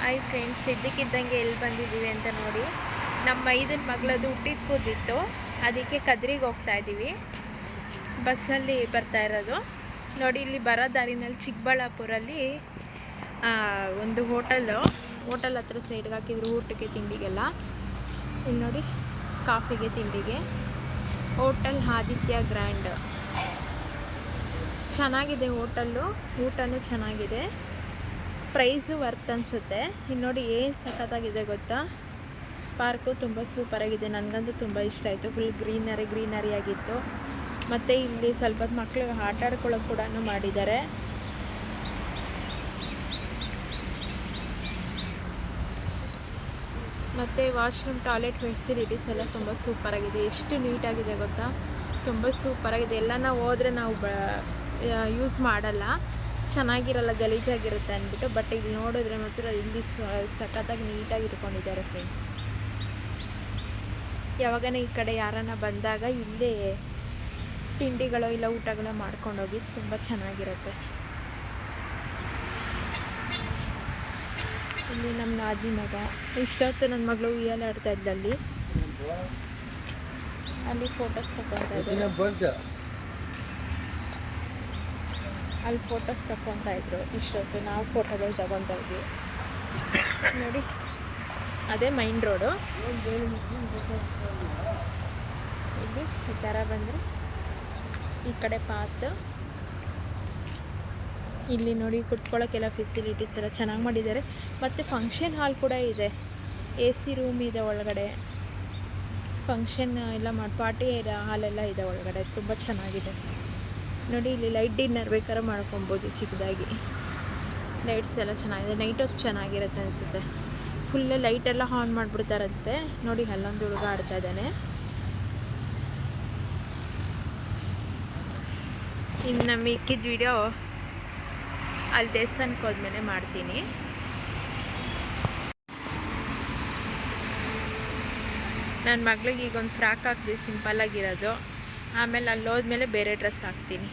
Hi friends ಇದ್ದಕ್ಕಿದ್ದಂಗೆ ಎಲ್ಲಿ ಬಂದಿದ್ದೀವಿ ಅಂತ ನೋಡಿ, ನಮ್ಮ ಐದನ ಮಗಳದು ಹುಟ್ಟಿದ ಕೂದಿತ್ತು ಅದಕ್ಕೆ ಕದ್ರಿಗೆ ಹೋಗ್ತಾ ಇದ್ದೀವಿ. ಬಸ್ಸಲ್ಲಿ ಬರ್ತಾ ಇರೋದು. ನೋಡಿ, ಇಲ್ಲಿ ಬರೋ ದಾರಿನಲ್ಲಿ ಚಿಕ್ಕಬಳ್ಳಾಪುರಲ್ಲಿ ಒಂದು ಹೋಟೆಲು. ಹೋಟೆಲ್ ಹತ್ರ ಸೈಡ್ಗೆ ಹಾಕಿದ್ರು ಊಟಕ್ಕೆ, ತಿಂಡಿಗೆಲ್ಲ. ಇಲ್ಲಿ ನೋಡಿ, ಕಾಫಿಗೆ, ತಿಂಡಿಗೆ. Hotel Aditya grand. ಚೆನ್ನಾಗಿದೆ ಹೋಟೆಲ್ಲು. ಊಟನೂ ಚೆನ್ನಾಗಿದೆ. ಪ್ರೈಸು ವರ್ತ್ ಅನಿಸುತ್ತೆ. ಇಲ್ಲಿ ನೋಡಿ ಏನು ಸಖತ್ತಾಗಿದೆ ಗೊತ್ತಾ? ಪಾರ್ಕು ತುಂಬ ಸೂಪರಾಗಿದೆ. ನನಗಂತೂ ತುಂಬ ಇಷ್ಟ ಆಯಿತು. ಫುಲ್ ಗ್ರೀನರಿ ಗ್ರೀನರಿ ಆಗಿತ್ತು. ಮತ್ತು ಇಲ್ಲಿ ಸ್ವಲ್ಪ ಮಕ್ಕಳು ಆಟ ಆಡ್ಕೊಳ್ಳೋಕೆ ಕೂಡ ಮಾಡಿದ್ದಾರೆ. ಮತ್ತು ವಾಶ್ರೂಮ್ ಟಾಯ್ಲೆಟ್ ಫೆಸಿಲಿಟೀಸ್ ಎಲ್ಲ ತುಂಬ ಸೂಪರಾಗಿದೆ. ಎಷ್ಟು ನೀಟಾಗಿದೆ ಗೊತ್ತಾ? ತುಂಬ ಸೂಪರಾಗಿದೆ. ಎಲ್ಲ ನಾವು ಹೋದರೆ ನಾವು ಯೂಸ್ ಮಾಡಲ್ಲ. ಚೆನ್ನಾಗಿರಲ್ಲ, ಗಲೀಜಾಗಿರುತ್ತೆ ಅಂದ್ಬಿಟ್ಟು ಬಟ್ ಇಲ್ಲಿ ನೋಡಿದ್ರೆ ಮಾತ್ರ ಇಲ್ಲಿ ಸಖತ್ತಾಗಿ ನೀಟಾಗಿ ಇಟ್ಕೊಂಡಿದ್ದಾರೆ ಫ್ರೆಂಡ್ಸ್ ಯಾವಾಗನ ಈ ಕಡೆ ಯಾರನ್ನ ಬಂದಾಗ ಇಲ್ಲೇ ತಿಂಡಿಗಳು ಇಲ್ಲ ಊಟಗಳು ಮಾಡ್ಕೊಂಡೋಗಿ ತುಂಬ ಚೆನ್ನಾಗಿರುತ್ತೆ. ಇಲ್ಲಿ ನಮ್ಮ ನಾದಿ ಮಗ. ಇಷ್ಟೊತ್ತು ನನ್ನ ಮಗಳು ಉಯ್ಯಾಲೆ ಆಡ್ತಾ ಇದ್ದಲ್ಲಿ ಅಲ್ಲಿ. ಫೋಟೋಸ್ ತಗೊಳ್ತಾ ಇದ್ದಾರೆ. ಅಲ್ಲಿ ಫೋಟೋಸ್ ತಗೊತಾ ಇದ್ರು. ಇಷ್ಟೊತ್ತು ನಾವು ಫೋಟೋಗಳು ತಗೊತಾ ಇದ್ವಿ. ನೋಡಿ. ಅದೇ ಮೈನ್ ರೋಡು ಇಲ್ಲಿ ಈ ಥರ ಬಂದರೆ ಈ ಕಡೆ ಪಾತ್ ಇಲ್ಲಿ ನೋಡಿ ಕುತ್ಕೊಳ್ಳೋಕ್ಕೆಲ್ಲ ಫೆಸಿಲಿಟೀಸ್ ಎಲ್ಲ ಚೆನ್ನಾಗಿ ಮಾಡಿದ್ದಾರೆ. ಮತ್ತು ಫಂಕ್ಷನ್ ಹಾಲ್ ಕೂಡ ಇದೆ. ಎ ಸಿ ರೂಮ್ ಇದೆ ಒಳಗಡೆ. ಫಂಕ್ಷನ್ ಎಲ್ಲ ಮಾಡಿ ಪಾರ್ಟಿ ಹಾಲೆಲ್ಲ ಇದೆ ಒಳಗಡೆ. ತುಂಬ ಚೆನ್ನಾಗಿದೆ. ನೋಡಿ, ಇಲ್ಲಿ ಲೈಟ್ ಡಿನ್ನರ್ ಬೇಕಾದ್ರೆ ಮಾಡ್ಕೊಬೋದು ಚಿಕ್ಕದಾಗಿ. ಲೈಟ್ಸ್ ಎಲ್ಲ ಚೆನ್ನಾಗಿದೆ. ನೈಟ್ ಹೊತ್ತು ಚೆನ್ನಾಗಿರುತ್ತೆ ಅನಿಸುತ್ತೆ. ಫುಲ್ ಲೈಟೆಲ್ಲ ಆನ್ ಮಾಡಿಬಿಡ್ತಾರಂತೆ. ನೋಡಿ, ಅಲ್ಲೊಂದು ಹುಡುಗ ಆಡ್ತಾ ಇದ್ದಾನೆ. ಇನ್ನು ಮಿಕ್ಕಿದ ವಿಡಿಯೋ ಅಲ್ಲಿ ದೇವಸ್ಥಾನಕ್ಕೆ ಹೋದ್ಮೇಲೆ ಮಾಡ್ತೀನಿ. ನನ್ನ ಮಗಳಿಗೆ ಈಗ ಒಂದು ಫ್ರಾಕ್ ಸಿಂಪಲ್ ಸಿಂಪಲ್ಲಾಗಿರೋದು ಆಮೇಲೆ ಅಲ್ಲಿ ಹೋದ್ಮೇಲೆ ಬೇರೆ ಡ್ರೆಸ್ ಹಾಕ್ತೀನಿ.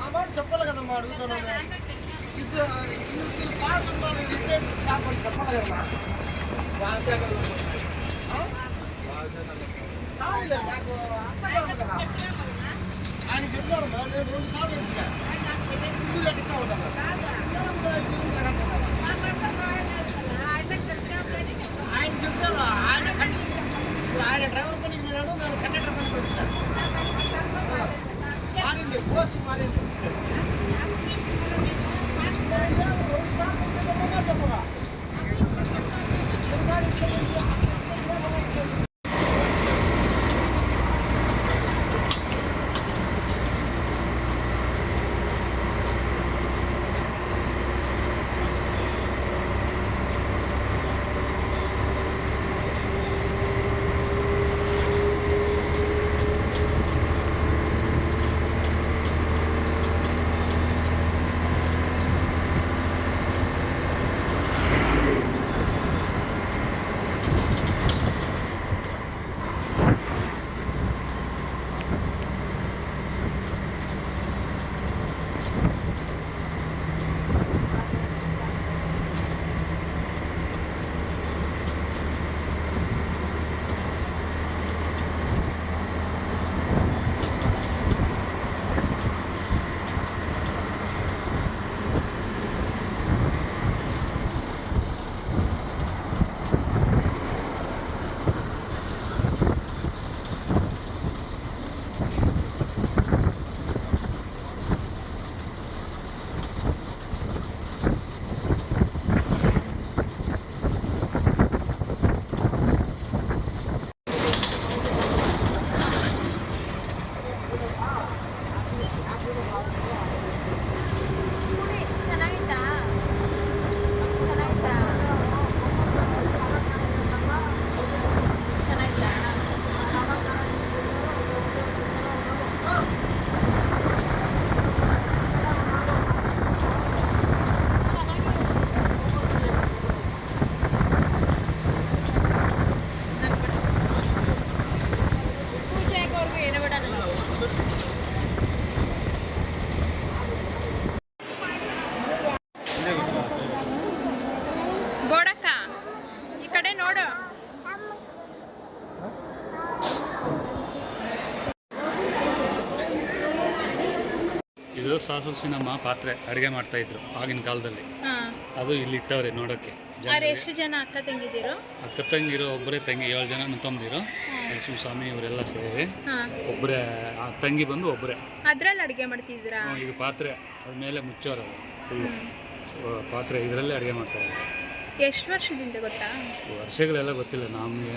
అమౌంట్ చెప్పాలి కదమ్మా అడుగుతున్నాను ఇది ఇది పాస్ ఉండాలి రిపేర్ స్టాప్ అని చెప్పాలి కదా కాదులే నాకు అర్థం కాదు కదా ఆయన చెప్పారు కదా నేను రెండు సార్లు తెలిసిన ఇంటికి ఎక్స్ట్రా ఉంటాను ನಾನು ನಾನು ಕನ್ನಡ ಪೋಸ್ಟ್ ಮಾಡಿದ್ದೆ ಸಾಸುಸಿನಮ್ಮ ಪಾತ್ರೆ ಅಡುಗೆ ಮಾಡ್ತಾ ಇದ್ರು ಆಗಿನ ಕಾಲದಲ್ಲಿ. ಅದು ಇಲ್ಲಿ ಇಟ್ಟವ್ರೆ ನೋಡೋಕೆ. ಎಷ್ಟು ಜನ ಅಕ್ಕ ತಂಗಿದಿರು? ಅಕ್ಕ ತಂಗಿರೋ ಒಬ್ಬರೇ ತಂಗಿ ಏಳು ಜನ ತಂದಿರೋ ನರಸಿಂಹ ಸ್ವಾಮಿ ಇವರೆಲ್ಲ ಸೇರಿ ಒಬ್ಬರೇ ಆ ತಂಗಿ ಬಂದು ಒಬ್ಬರೇ. ಅದ್ರಲ್ಲಿ ಅಡುಗೆ ಮಾಡ್ತಿದ್ರಾ ಇದು ಪಾತ್ರೆ ಅದ್ರ ಮೇಲೆ ಮುಚ್ಚೋರು ಪಾತ್ರೆ ಇದರಲ್ಲೇ ಅಡುಗೆ ಮಾಡ್ತಾಯಿದ್ರು ಎಷ್ಟು ವರ್ಷದಿಂದ ಗೊತ್ತಾ? ವರ್ಷಗಳೆಲ್ಲ ಗೊತ್ತಿಲ್ಲ. ನಮಗೆ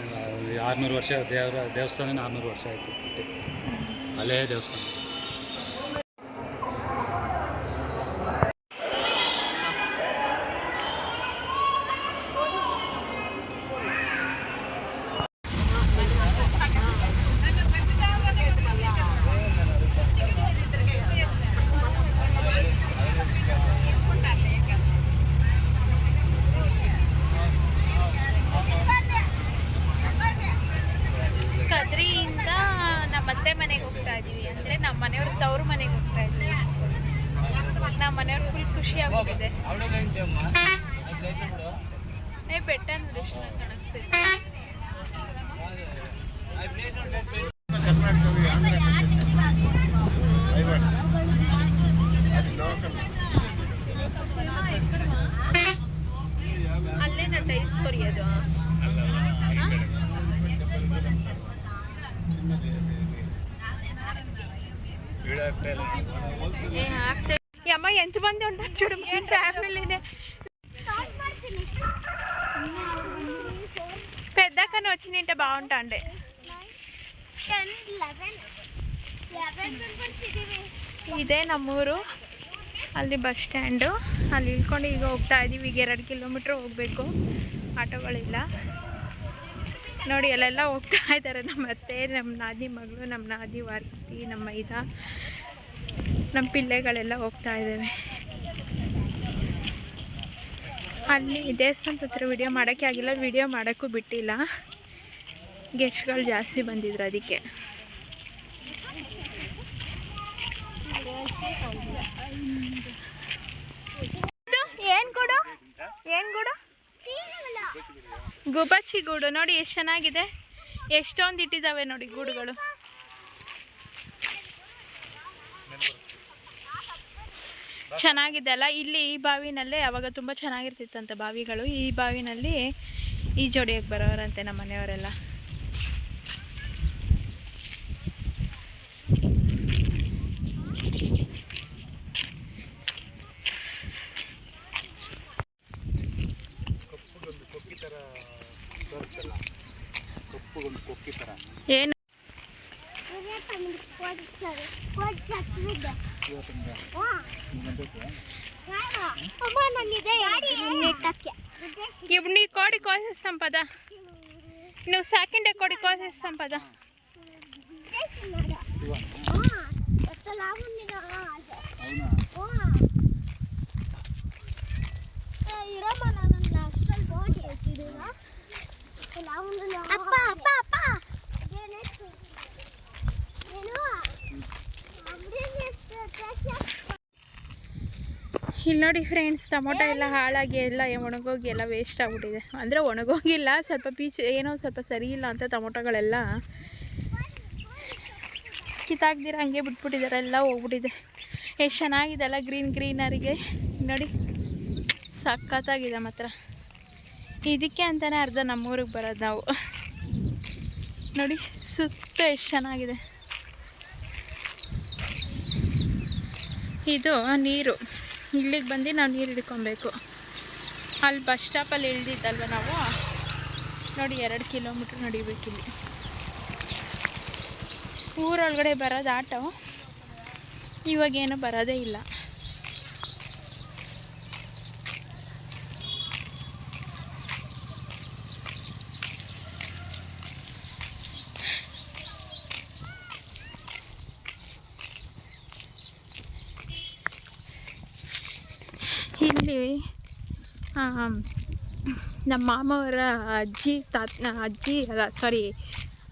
ಆರುನೂರು ವರ್ಷ ದೇವರ ದೇವಸ್ಥಾನ ಆರುನೂರು ವರ್ಷ ಆಯಿತು. ಹಳೇ ದೇವಸ್ಥಾನ ಕದ್ರಿಯಿಂದ ನಮ್ಮ ಅತ್ತೆ ಮನೆಗೆ ಹೋಗ್ತಾ ಇದೀವಿ ಅಂದ್ರೆ ನಮ್ಮ ಮನೆಯವ್ರ ತವ್ರ ಮನೆಗೆ ಹೋಗ್ತಾ ಇದ್ದೀವಿ. ನಮ್ಮ ಮನೆಯವ್ರ ಫುಲ್ ಖುಷಿ ಆಗೋಗಿದೆ ಏ ಬೆಟ್ಟ ನೋಡಿ ಎಷ್ಟು ಚೆನ್ನಾಗ್ ಕಾಣಿಸ್ತಿದೆ. ఈ అమ్మాయి ఎంతమంది ఉంటారు చూడు మీ ఫ్యామిలీనే పెద్దకని వచ్చి తింటే బాగుంటాండే ಇದೇ ನಮ್ಮೂರು ಅಲ್ಲಿ ಬಸ್ ಸ್ಟ್ಯಾಂಡು ಅಲ್ಲಿ ಇಳ್ಕೊಂಡು ಈಗ ಹೋಗ್ತಾ ಇದ್ದೀವಿ ಈಗ ಎರಡು ಕಿಲೋಮೀಟ್ರ್ ಹೋಗಬೇಕು ಆಟೋಗಳಿಲ್ಲ ನೋಡಿ ಅಲ್ಲೆಲ್ಲ ಹೋಗ್ತಾ ಇದ್ದಾರೆ ನಮ್ಮ ಅತ್ತೆ ನಮ್ಮ ನಾದಿ ಮಗಳು ನಮ್ಮ ನಾದಿ ವಾರ್ತಿ ನಮ್ಮ ಮೈದ ನಮ್ಮ ಪಿಳ್ಳೆಗಳೆಲ್ಲ ಹೋಗ್ತಾ ಇದ್ದಾವೆ. ಅಲ್ಲಿ ದೇವಸ್ಥಾನದ ಹತ್ರ ವಿಡಿಯೋ ಮಾಡೋಕ್ಕೆ ಆಗಿಲ್ಲ ವಿಡಿಯೋ ಮಾಡೋಕ್ಕೂ ಬಿಟ್ಟಿಲ್ಲ. ಗೆಸ್ಟ್ಗಳು ಜಾಸ್ತಿ ಬಂದಿದ್ರು ಅದಕ್ಕೆ. ಏನು ಏನು ಗೂಡು? ಗುಬಚ್ಚಿ ಗೂಡು. ನೋಡಿ, ಎಷ್ಟು ಚೆನ್ನಾಗಿದೆ. ಎಷ್ಟೊಂದು ಇಟ್ಟಿದ್ದಾವೆ ನೋಡಿ ಗೂಡುಗಳು. ಚೆನ್ನಾಗಿದೆ ಅಲ್ಲ? ಇಲ್ಲಿ ಈ ಬಾವಿನಲ್ಲೇ ಅವಾಗ ತುಂಬ ಚೆನ್ನಾಗಿರ್ತಿತ್ತಂತೆ ಬಾವಿಗಳು. ಈ ಬಾವಿನಲ್ಲಿ ಈ ಜೋಡಿಯಾಗಿ ಬರೋರಂತೆ ನಮ್ಮ ಮನೆಯವರೆಲ್ಲ. ಏನು? ఇప్పుడు నీ కోడి కోసేస్తాం పదా. నువ్వు సెకండ్ కోడి కోసేస్తాం పదా. అప్ప అప్ప. ಇಲ್ಲಿ ನೋಡಿ ಫ್ರೆಂಡ್ಸ್ ಟೊಮೊಟೊ ಎಲ್ಲ ಹಾಳಾಗಿ ಎಲ್ಲ ಒಣಗೋಗಿ ಎಲ್ಲ ವೇಸ್ಟ್ ಆಗಿಬಿಟ್ಟಿದೆ. ಅಂದರೆ ಒಣಗೋಗಿಲ್ಲ, ಸ್ವಲ್ಪ ಪೀಚ್, ಏನೋ ಸ್ವಲ್ಪ ಸರಿ ಇಲ್ಲ ಅಂತ ಟೊಮೊಟೊಗಳೆಲ್ಲ. ಕಿತ್ತಾಕ್ದಿರ ಹಂಗೆ ಬಿಟ್ಬಿಟ್ಟಿದ್ದಾರೆ ಎಲ್ಲ ಹೋಗ್ಬಿಟ್ಟಿದೆ. ಎಷ್ಟು ಚೆನ್ನಾಗಿದೆ ಅಲ್ಲ ಗ್ರೀನ್ ಗ್ರೀನರಿಗೆ ನೋಡಿ, ಸಖತ್ತಾಗಿದೆ ಮಾತ್ರ. ಇದಕ್ಕೆ ಅಂತಲೇ ಅರ್ಧ ನಮ್ಮೂರಿಗೆ ಬರೋದು ನಾವು. ನೋಡಿ, ಸುತ್ತ ಎಷ್ಟು ಚೆನ್ನಾಗಿದೆ. ಇದು ನೀರು. ಇಲ್ಲಿಗೆ ಬಂದು ನಾವು ನೀರು ಹಿಡ್ಕೊಬೇಕು. ಅಲ್ಲಿ ಬಸ್ ಸ್ಟಾಪಲ್ಲಿ ಇಳ್ದಿದ್ದಲ್ವ ನಾವು? ನೋಡಿ, ಎರಡು ಕಿಲೋಮೀಟ್ರ್ ನಡಿಬೇಕಿಲ್ಲಿ ಊರೊಳಗಡೆ ಬರೋದು ಆಟೋ. ಇವಾಗೇನು ಬರೋದೇ ಇಲ್ಲ. ಇಲ್ಲಿ ನಮ್ಮ ಮಾಮವರ ಅಜ್ಜಿ ತಾತ ಅಜ್ಜಿ, ಅಲ್ಲ ಸಾರಿ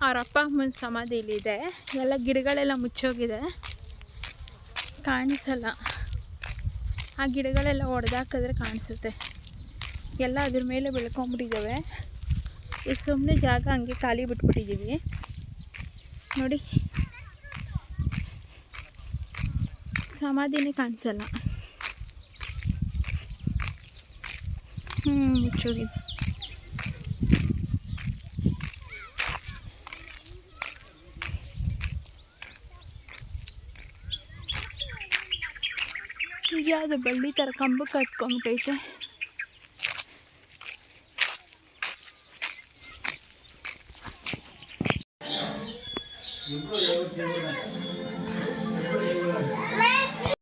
ಅವ್ರ ಅಪ್ಪ ಅಮ್ಮನ ಸಮಾಧಿ ಇಲ್ಲಿದೆ ಎಲ್ಲ ಗಿಡಗಳೆಲ್ಲ ಮುಚ್ಚೋಗಿದೆ. ಕಾಣಿಸಲ್ಲ. ಆ ಗಿಡಗಳೆಲ್ಲ ಒಡೆದಾಕಿದ್ರೆ ಕಾಣಿಸುತ್ತೆ. ಎಲ್ಲ ಅದ್ರ ಮೇಲೆ ಬೆಳ್ಕೊಂಬಿಟ್ಟಿದ್ದಾವೆ. ಈ ಸುಮ್ಮನೆ ಜಾಗ ಹಂಗೆ ಖಾಲಿ ಬಿಟ್ಬಿಟ್ಟಿದ್ದೀವಿ. ನೋಡಿ. ಸಮಾಧಿನೇ ಕಾಣಿಸಲ್ಲ. ಹ್ಞೂ ಮುಚ್ಚೋಗಿದೆ ಇದ್ಯಾವುದು ಬಳ್ಳಿ ಥರ ಕಂಬಕ್ಕೆ ಕಟ್ಕೊಂಬಿಟ್ಟೈತೆ